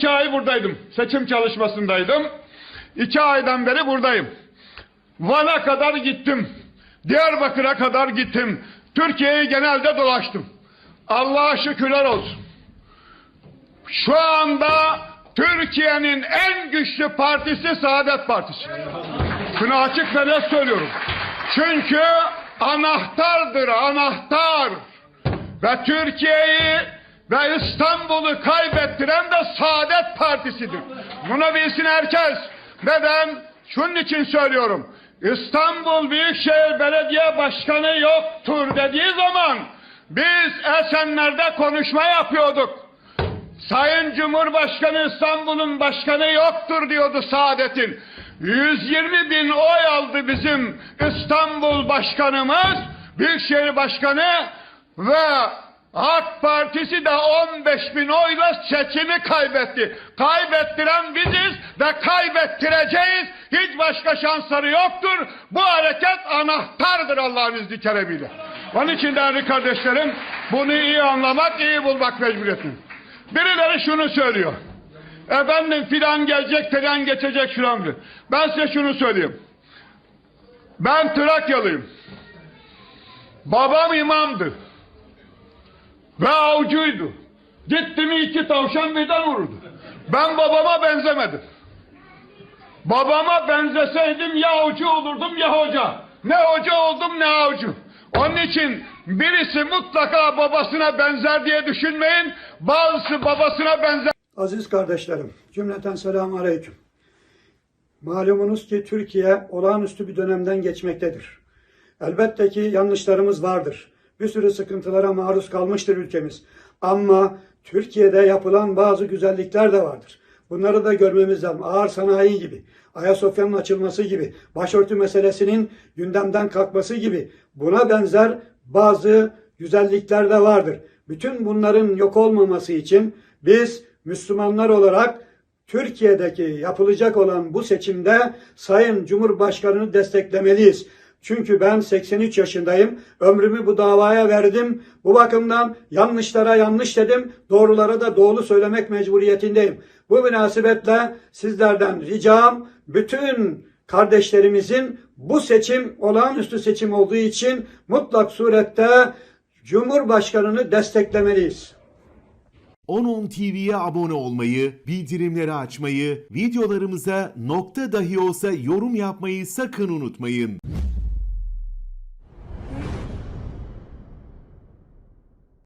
iki ay buradaydım. Seçim çalışmasındaydım. İki aydan beri buradayım. Van'a kadar gittim. Diyarbakır'a kadar gittim. Türkiye'yi genelde dolaştım. Allah'a şükürler olsun. Şu anda Türkiye'nin en güçlü partisi Saadet Partisi. Şunu açık ve net söylüyorum. Çünkü anahtardır, anahtar. Ve Türkiye'yi ve İstanbul'u kaybettiren de Saadet Partisi'dir. Bunu bilsin herkes. Ve ben şunun için söylüyorum. İstanbul Büyükşehir Belediye Başkanı yoktur dediği zaman biz Esenler'de konuşma yapıyorduk. Sayın Cumhurbaşkanı İstanbul'un başkanı yoktur diyordu Saadet'in. 120 bin oy aldı bizim İstanbul başkanımız, Büyükşehir Başkanı ve AK Partisi de 15 bin oyla seçimi kaybetti. Kaybettiren biziz ve kaybettireceğiz. Hiç başka şansları yoktur. Bu hareket anahtardır Allah'ın izni keremiyle. Onun için değerli kardeşlerim bunu iyi anlamak, iyi bulmak mecburiyetinde. Birileri şunu söylüyor. Efendim filan gelecek, filan geçecek filan. Ben size şunu söyleyeyim. Ben Trakyalıyım. Babam imamdı. Ve avcuydu. Gitti mi iki tavşan birden vururdu. Ben babama benzemedim. Babama benzeseydim ya avcı olurdum ya hoca. Ne hoca oldum ne avcı. Onun için birisi mutlaka babasına benzer diye düşünmeyin. Bazısı babasına benzer. Aziz kardeşlerim, cümleten selamun aleyküm. Malumunuz ki Türkiye olağanüstü bir dönemden geçmektedir. Elbette ki yanlışlarımız vardır. Bir sürü sıkıntılara maruz kalmıştır ülkemiz. Ama Türkiye'de yapılan bazı güzellikler de vardır. Bunları da görmemiz lazım. Ağır sanayi gibi, Ayasofya'nın açılması gibi, başörtü meselesinin gündemden kalkması gibi buna benzer bazı güzellikler de vardır. Bütün bunların yok olmaması için biz Müslümanlar olarak Türkiye'deki yapılacak olan bu seçimde Sayın Cumhurbaşkanı'nı desteklemeliyiz. Çünkü ben 83 yaşındayım. Ömrümü bu davaya verdim. Bu bakımdan yanlışlara yanlış dedim. Doğrulara da doğru söylemek mecburiyetindeyim. Bu münasebetle sizlerden ricam bütün kardeşlerimizin bu seçim olağanüstü seçim olduğu için mutlak surette Cumhurbaşkanı'nı desteklemeliyiz. 10.10 TV'ye abone olmayı, bildirimleri açmayı, videolarımıza nokta dahi olsa yorum yapmayı sakın unutmayın.